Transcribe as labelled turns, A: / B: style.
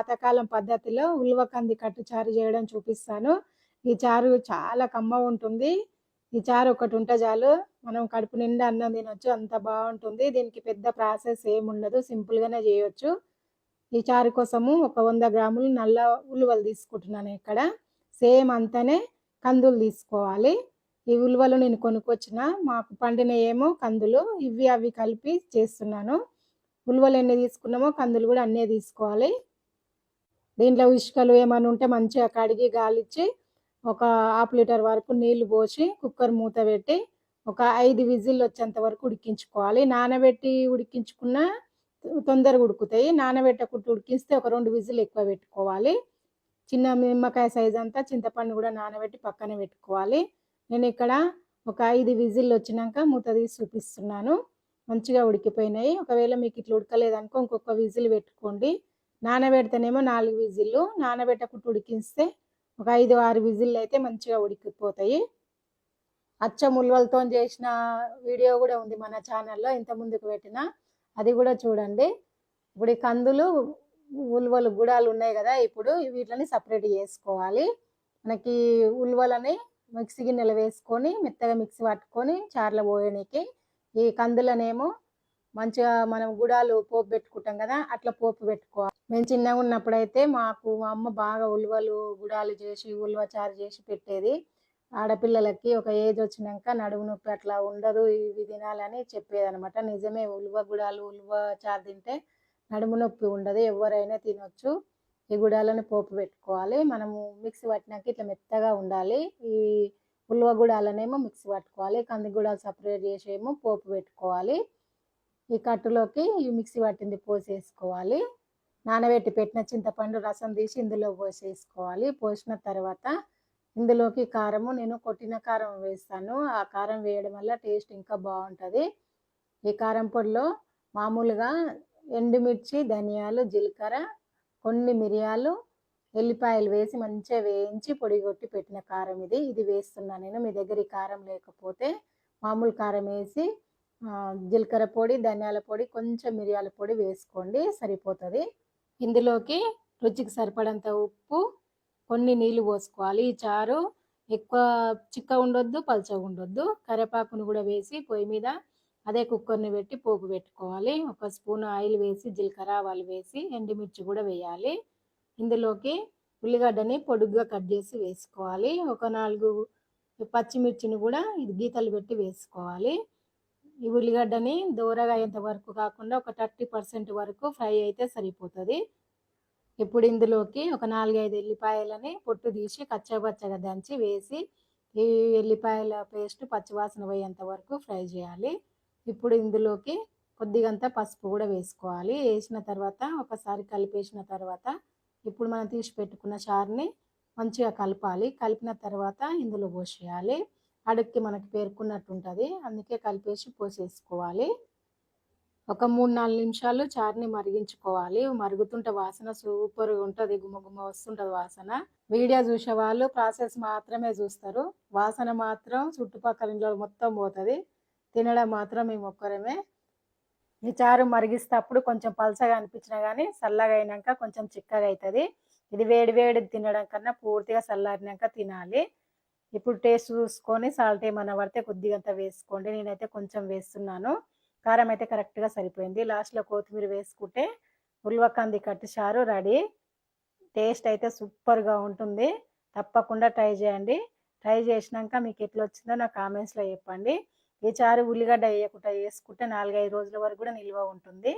A: పాతకాలం పద్ధతిలో ఉల్వకంది కట్టు చారు చేయడం చూపిస్తాను. ఈ చారు చాలా కమ్మ ఉంటుంది. ఈ చారు ఒకటి ఉంటే చాలు. మనం కడుపు నిండా అన్నం తినొచ్చు అంత బాగుంటుంది. దీనికి పెద్ద ప్రాసెస్ ఏమి ఉండదు చేయొచ్చు. ఈ చారు కోసము ఒక వంద గ్రాములు నల్ల ఉలువలు తీసుకుంటున్నాను ఇక్కడ. సేమ్ అంతనే కందులు తీసుకోవాలి. ఈ ఉలువలు నేను కొనుక్కొచ్చిన మాకు పండిన ఏమో కందులు. ఇవి అవి కలిపి చేస్తున్నాను. ఉలువలు ఎన్ని తీసుకున్నామో కందులు కూడా అన్నీ తీసుకోవాలి. దీంట్లో ఇసుకలు ఏమైనా ఉంటే మంచిగా కడిగి గాలిచ్చి ఒక హాఫ్ లీటర్ వరకు నీళ్ళు పోసి కుక్కర్ మూత పెట్టి ఒక ఐదు విజిల్ వచ్చేంత వరకు ఉడికించుకోవాలి. నానబెట్టి ఉడికించుకున్న తొందరగా ఉడుకుతాయి. నానబెట్టకుండా ఉడికిస్తే ఒక రెండు విజిల్ ఎక్కువ పెట్టుకోవాలి. చిన్న నిమ్మకాయ సైజ్ అంతా చింతపండు కూడా నానబెట్టి పక్కన పెట్టుకోవాలి. నేను ఇక్కడ ఒక ఐదు విజిల్ వచ్చినాక మూత తీసి చూపిస్తున్నాను. మంచిగా ఉడికిపోయినాయి. ఒకవేళ మీకు ఇట్లా ఉడకలేదనుకో ఇంకొక విజిల్ పెట్టుకోండి. నానబెడితేనేమో నాలుగు విజిల్లు నానబెట్టకుండా ఉడికిస్తే ఒక ఐదు ఆరు విజిల్లు అయితే మంచిగా ఉడికిపోతాయి. అచ్చం ఉల్వలతో చేసిన వీడియో కూడా ఉంది మన ఛానల్లో ఇంత ముందుకు పెట్టిన. అది కూడా చూడండి. ఇప్పుడు ఈ కందులు ఉల్వలు గుడాలు ఉన్నాయి కదా ఇప్పుడు వీటిని సపరేట్ చేసుకోవాలి. మనకి ఉల్వలని మిక్సీ గిన్నెలు వేసుకొని మెత్తగా మిక్సీ పట్టుకొని చార్ల పోయడానికి ఈ కందులనేమో మంచిగా మనం గుడాలు పోపు పెట్టుకుంటాం కదా అట్లా పోపు పెట్టుకోవాలి. మేము చిన్నగా ఉన్నప్పుడైతే మాకు మా అమ్మ బాగా ఉలువలు గుడాలు చేసి ఉలువ చారు చేసి పెట్టేది. ఆడపిల్లలకి ఒక ఏజ్ వచ్చినాక నడుము నొప్పి అట్లా ఉండదు ఇవి తినాలని చెప్పేది అనమాట నిజమే ఉలువ గుడాలు ఉలువ చారు తింటే నడుము నొప్పి ఉండదు ఎవరైనా తినొచ్చు. ఈ గుడాలను పోపు పెట్టుకోవాలి. మనము మిక్సీ పట్టినాక ఇట్లా మెత్తగా ఉండాలి. ఈ ఉలువ గుడాలనేమో మిక్సీ పట్టుకోవాలి. కంది గుడాలు సపరేట్ చేసేమో పోపు పెట్టుకోవాలి. ఈ కట్టులోకి ఈ మిక్సీ పట్టింది పోసేసుకోవాలి. నానబెట్టి పెట్టిన చింతపండు రసం తీసి ఇందులో పోసేసుకోవాలి. పోసిన తర్వాత ఇందులోకి కారము నేను కొట్టిన కారం వేస్తాను. ఆ కారం వేయడం వల్ల టేస్ట్ ఇంకా బాగుంటుంది. ఈ కారం పొడిలో మామూలుగా ఎండుమిర్చి ధనియాలు జీలకర్ర కొన్ని మిరియాలు ఎల్లిపాయలు వేసి మంచిగా వేయించి పొడి కొట్టి పెట్టిన కారం ఇది. ఇది వేస్తున్నాను నేను. మీ దగ్గర ఈ కారం లేకపోతే మామూలు కారం వేసి జీలకర్ర పొడి ధనియాల పొడి కొంచెం మిరియాల పొడి వేసుకోండి సరిపోతుంది. ఇందులోకి రుచికి సరిపడంత ఉప్పు కొన్ని నీళ్ళు పోసుకోవాలి. ఈ చారు ఎక్కువ చిక్క ఉండొద్దు పల్చగా ఉండొద్దు. కరివేపాకును కూడా వేసి పొయ్యి మీద అదే కుక్కర్ని పెట్టి పోపు పెట్టుకోవాలి. ఒక స్పూన్ ఆయిల్ వేసి జీలకర్ర ఆవాలు వేసి ఎండుమిర్చి కూడా వేయాలి. ఇందులోకి ఉల్లిగడ్డని పొడుగ్గా కట్ చేసి వేసుకోవాలి. ఒక నాలుగు పచ్చిమిర్చిని కూడా ఇది గీతలు పెట్టి వేసుకోవాలి. ఈ ఉల్లిగడ్డని దూరగా అయ్యేంత వరకు కాకుండా ఒక థర్టీ పర్సెంట్ వరకు ఫ్రై అయితే సరిపోతుంది. ఇప్పుడు ఇందులోకి ఒక నాలుగైదు ఎల్లిపాయలని పొట్టు తీసి కచ్చపచ్చగా దంచి వేసి ఈ ఎల్లిపాయల పేస్ట్ పచ్చివాసన పోయేంత వరకు ఫ్రై చేయాలి. ఇప్పుడు ఇందులోకి కొద్దిగంత పసుపు కూడా వేసుకోవాలి. వేసిన తర్వాత ఒకసారి కలిపేసిన తర్వాత ఇప్పుడు మనం తీసి పెట్టుకున్న చారుని మంచిగా కలపాలి. కలిపిన తర్వాత ఇందులో పోసేయాలి. అడుక్కి మనకి పేర్కొన్నట్టు ఉంటుంది అందుకే కలిపేసి పోసేసుకోవాలి. ఒక మూడు నాలుగు నిమిషాలు చారుని మరిగించుకోవాలి. మరుగుతుంటే వాసన సూపర్గా ఉంటుంది. గుమ్మగుమ్మ వస్తుంటుంది వాసన. వీడియో చూసే వాళ్ళు ప్రాసెస్ మాత్రమే చూస్తారు. వాసన మాత్రం చుట్టుపక్కల ఇంట్లో మొత్తం పోతుంది. తినడం మాత్రం మేము ఒక్కరమే. ఈ చారు మరిగిస్తేప్పుడు కొంచెం పలసగా అనిపించినా కానీ చల్లగా అయినాక కొంచెం చిక్కగా అవుతుంది ఇది వేడి వేడి తినడం కన్నా పూర్తిగా చల్లారినాక తినాలి. ఇప్పుడు టేస్ట్ చూసుకొని సాల్ట్ ఏమన్నా పడితే కొద్దిగంత వేసుకోండి. నేనైతే కొంచెం వేస్తున్నాను. కారం అయితే కరెక్ట్గా సరిపోయింది. లాస్ట్లో కొత్తిమీర వేసుకుంటే ఉల్వకంది కట్టు చారు రెడీ. టేస్ట్ అయితే సూపర్గా ఉంటుంది. తప్పకుండా ట్రై చేయండి. ట్రై చేసినాక మీకు ఎట్లా వచ్చిందో నా కామెంట్స్లో చెప్పండి. ఈ చారు ఉల్లిగడ్డ వేయకుండా వేసుకుంటే నాలుగైదు రోజుల వరకు కూడా నిల్వ ఉంటుంది.